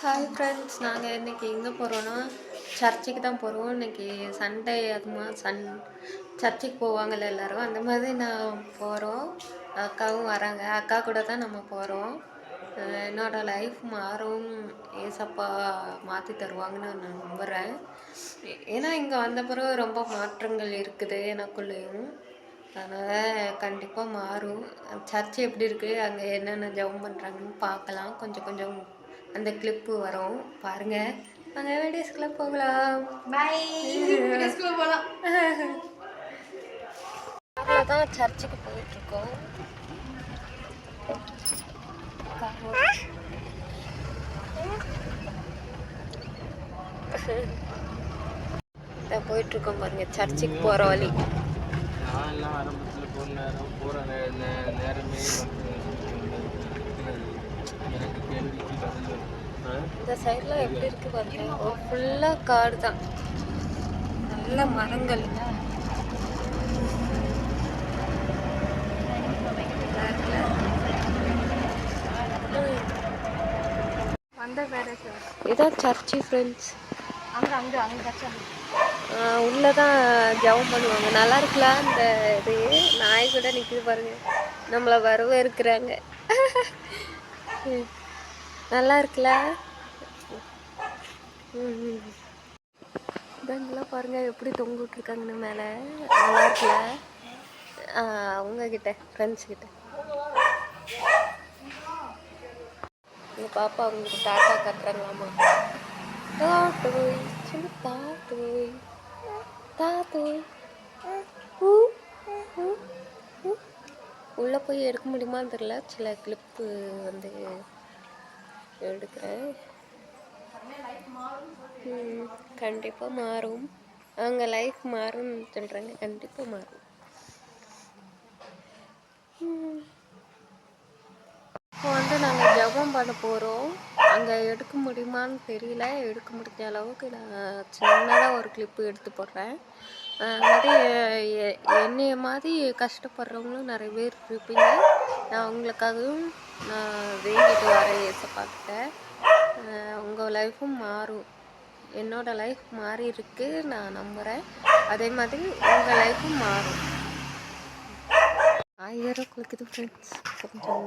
Hi friends நாங்கள் இன்றைக்கி எங்கே போகிறோன்னா சர்ச்சுக்கு தான் போகிறோம் இன்றைக்கி சண்டே அதுமா சன் சர்ச்சுக்கு போவாங்கள்ல எல்லோரும். அந்த மாதிரி நான் போகிறோம் அக்காவும் வராங்க. அக்கா கூட தான் நம்ம போகிறோம் என்னோடய லைஃப் மாறும். ஏசப்பா மாற்றி தருவாங்கன்னு நான் நம்புகிறேன் ஏன்னா இங்கே வந்த பிறகு ரொம்ப மாற்றங்கள் இருக்குது எனக்குள்ளேயும். அதனால் கண்டிப்பாக மாறும். சர்ச் எப்படி இருக்குது அங்கே என்னென்ன ஜெபம் பண்ணுறாங்கன்னு பார்க்கலாம். கொஞ்சம் கொஞ்சம் அந்த கிளிப்பு வரும். பாருங்க. அங்கே வீடியோஸ்குள்ளே போகலாம். பாய் வீடியோஸ்குள்ள போலாம் தான் சர்ச்சுக்கு போயிட்டுருக்கோம். போயிட்டுருக்கோம் பாருங்க. சர்ச்சுக்கு போகிற வழி. நான் எல்லாம் ஆரம்பத்தில் போன நேரம் போகிற நேரமே வந்து எனக்கு கேள்விக்கு பதில் வரும். ஆ? இந்த சைடில் எப்படி இருக்கு பாருங்க. ஃபுல்லாக காடு தான். நல்ல மரங்கள். இதான் சர்ச்சு ஃப்ரெண்ட்ஸ் உள்ளே தான் ஜெபம் பண்ணுவாங்க. நல்லா இருக்குல்ல அந்த இது? நாய் கூட நிற்குது பாருங்க. நம்மளை வரவேற்கிறாங்க. நல்லா இருக்குல்ல? ம் இதெல்லாம் பாருங்க எப்படி தொங்க விட்ருக்காங்கன்னு மேலே. நல்லா இருக்குல்ல? அவங்கக்கிட்ட அவங்க கிட்ட ஃப்ரெண்ட்ஸ் கிட்ட. எங்கள் பாப்பா அவங்களுக்கு டாட்டா கட்டுறாங்களாமா? தாத்தோய் சின்ன தாத்தோய் தாத்தோய் உள்ளே போய் எடுக்க முடியுமான்னு தெரில சில கிளிப்பு வந்து எடுக்கிறேன். கண்டிப்பாக மாறும். அவங்க லைஃப் மாறும்னு சொல்கிறாங்க கண்டிப்பாக மாறும். இப்போ வந்து நாங்கள் ஜெபம் பண்ண போகிறோம் அங்கே எடுக்க முடியுமான்னு தெரியல. எடுக்க முடிஞ்ச அளவுக்கு நான் சின்னதாக ஒரு கிளிப்பு எடுத்து போடுறேன். அஹ் மாதிரி என்னைய மாதிரி கஷ்டப்படுறவங்களும் நிறைய பேர் இருப்பீங்க. நான் அவங்களுக்காகவும் நான் வேண்டிட்டு வரேன் ஏசப்பாக்கிட்ட உங்கள் லைஃப்பும் மாறும் என்னோட லைஃப் மாறி இருக்கு நான் நம்புகிறேன் அதே மாதிரி உங்கள் லைஃப்பும் மாறும். ஆயிரம் குளிக்குது ஃப்ரெண்ட்ஸ் கொஞ்சம்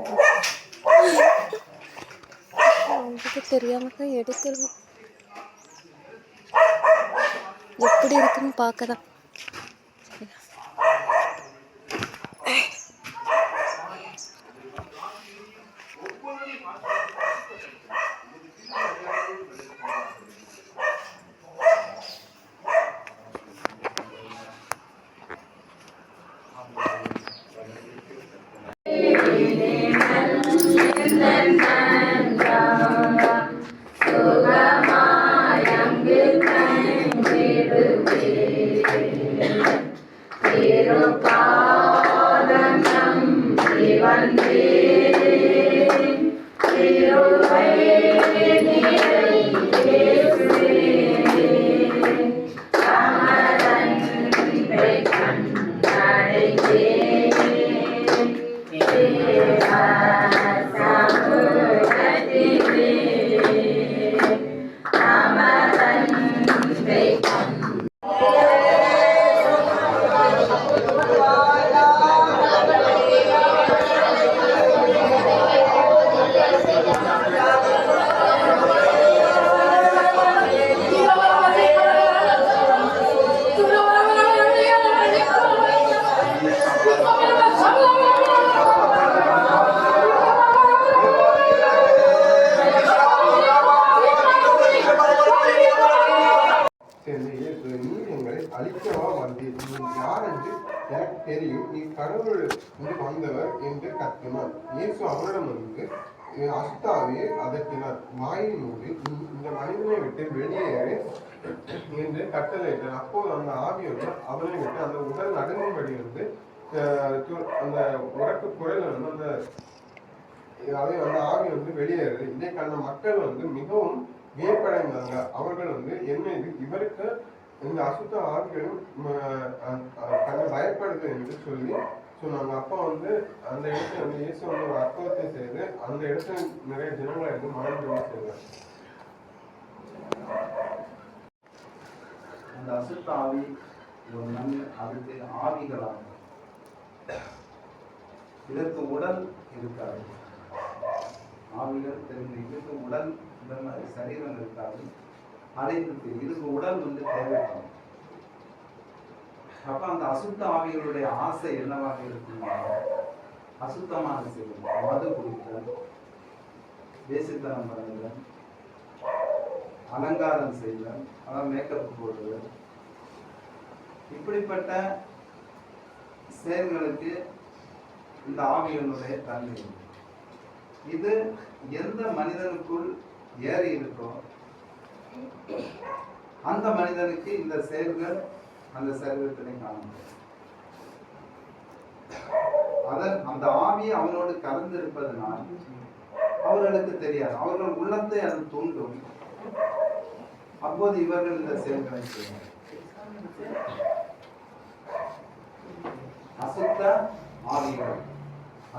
உங்களுக்கு தெரியாம தான் எடுக்கணும் எப்படி இருக்குன்னு பார்க்க தான் தெரியும் நீ கடவுள் வந்து வந்தவர் என்று கத்தினார் இயேசு அவரிடம் வந்து அஸ்தாவே அதட்டினார். வாயின் மூடி இந்த மனிதனை விட்டு வெளியேறு என்று கட்டளையிட்டார். அப்போது அந்த ஆவி வந்து அவனை விட்டு அந்த உடல் நடுங்கும்படி வந்து அந்த உறக்கு குரல் வந்து அந்த அதே அந்த ஆவி வந்து வெளியேறுது இதை கண்ட மக்கள் வந்து மிகவும் வியப்படைந்தாங்க. அவர்கள் வந்து என்ன இது இவருக்கு இந்த அசுத்த ஆவிகளும் ம, பய நடக்குது என்று சொல்லி ஸோ நாங்கள் அப்பா வந்து அந்த இடத்துல வந்து இயேசு வந்து ஒரு அற்புதத்தை செய்து அந்த இடத்துல நிறைய ஜனங்களை இருந்து மனம் செய்வார் அந்த அசுத்த ஆவி ஒரு நன்மை அதுக்கு ஆவிகளாக இதற்கு உடல் இருக்காது. ஆவிகள் தெரிந்து இதற்கு உடல் சரீரம் இருக்காது. அதை இதுக்கு உடல் வந்து தேவைப்படும். அப்ப அந்த அசுத்த ஆவிகளுடைய ஆசை என்னவாக இருக்குமா? அசுத்தமான செயல். மது குடித்தல் தேசித்தனம் பண்ணுதல் அலங்காரம் செய்தல் அதான் மேக்கப் போடுதல். இப்படிப்பட்ட செயல்களுக்கு இந்த ஆவிகளுடைய தன்மை இது எந்த மனிதனுக்குள் ஏறி இருக்கோ அந்த மனிதனுக்கு இந்த செயல்கள் அந்த சரீரத்திலே காண அதன் அந்த ஆவி அவனோடு கலந்து இருப்பதனால் அவர்களுக்கு தெரியாது. அவர்கள் உள்ளத்தை அது தூண்டும். அப்போது இவர்கள் இந்த செயல்களை செய்வார் அசுத்த ஆவிகள்.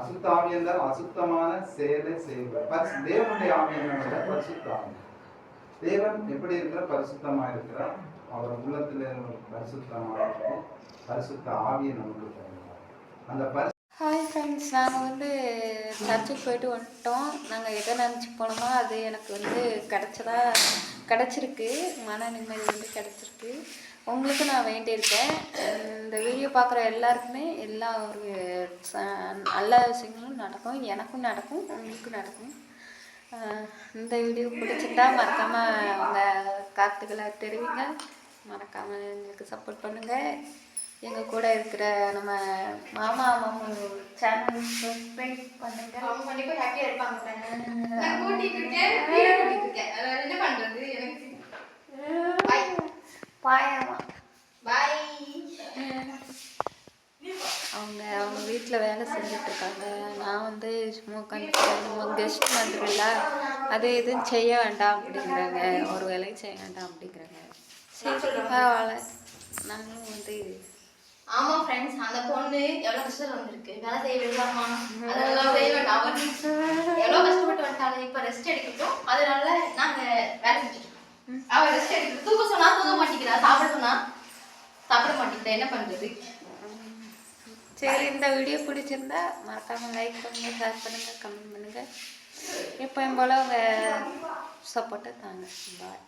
அசுத்த ஆவி என்றால் அசுத்தமான செயலை செய்வார் பரிசு தேவனுடைய ஆவி என்னவென்றால் பரிசுத்த ஆவி. தேவன் எப்படி இருக்கிற பரிசுத்தமா இருக்கிறார் அவர் உள்ளத்தில் பரிசுத்தமாக பரிசுத்த ஆவியை நமக்கு தருவார். அந்த ஹாய் ஃப்ரெண்ட்ஸ் நாங்கள் வந்து சர்ச்சுக்கு போயிட்டு வந்துட்டோம். நாங்கள் எதை நினச்சி போனோமோ அது எனக்கு வந்து கிடச்சதா கிடச்சிருக்கு. மன நிம்மதி வந்து கிடச்சிருக்கு. உங்களுக்கு நான் வேண்டியிருக்கேன். இந்த வீடியோ பார்க்குற எல்லாருக்குமே எல்லா ஒரு ச- நல்ல விஷயங்களும் நடக்கும். எனக்கும் நடக்கும் உங்களுக்கும் நடக்கும். இந்த வீடியோ பிடிச்சிருந்தா மறக்காமல் உங்கள் கருத்துக்களை தெரிவிங்க. மறக்காமல் எங்களுக்கு சப்போர்ட் பண்ணுங்கள் எங்கள் கூட இருக்கிற நம்ம மாமா மாமா சேனல் சப்ஸ்கிரைப் பண்ணுங்க. அவங்க இருப்பாங்க இருக்கேன். இருக்கேன். என்ன எனக்கு பாய் பாயாமா பாய் அவங்க அவங்க வீட்டில் வேலை செஞ்சுட்டு இருக்காங்க. நான் வந்து சும்மா உட்காந்து கெஸ்ட் வந்துருல அது எதுவும் செய்ய வேண்டாம் அப்படிங்கிறாங்க. ஒரு வேலையும் செய்ய வேண்டாம் அப்படிங்கிறாங்க. பரவாயில்ல. நாங்களும் வந்து ஆமா ஃப்ரெண்ட்ஸ் அந்த பொண்ணு எவ்வளவு கஷ்டம் வந்திருக்கு. வேலை செய்ய விடலாமா அதெல்லாம் செய்ய வேண்டாம். அவன் எவ்வளவு கஷ்டப்பட்டு வந்துட்டாங்க இப்ப ரெஸ்ட் எடுக்கட்டும். அதனால நாங்க வேலை செஞ்சுட்டோம் அவ ரெஸ்ட் எடுக்கட்டும். தூக்க சொன்னா தூங்க மாட்டேங்கிறா. சாப்பிட சொன்னா சாப்பிட மாட்டேங்கிறா. என்ன பண்றது? சரி இந்த வீடியோ பிடிச்சிருந்தா மறக்காமல் லைக் பண்ணுங்கள் ஷேர் பண்ணுங்கள் கமெண்ட் பண்ணுங்கள் எப்போயும் போல் உங்கள் சப்போர்ட்டை தாங்க. பாய்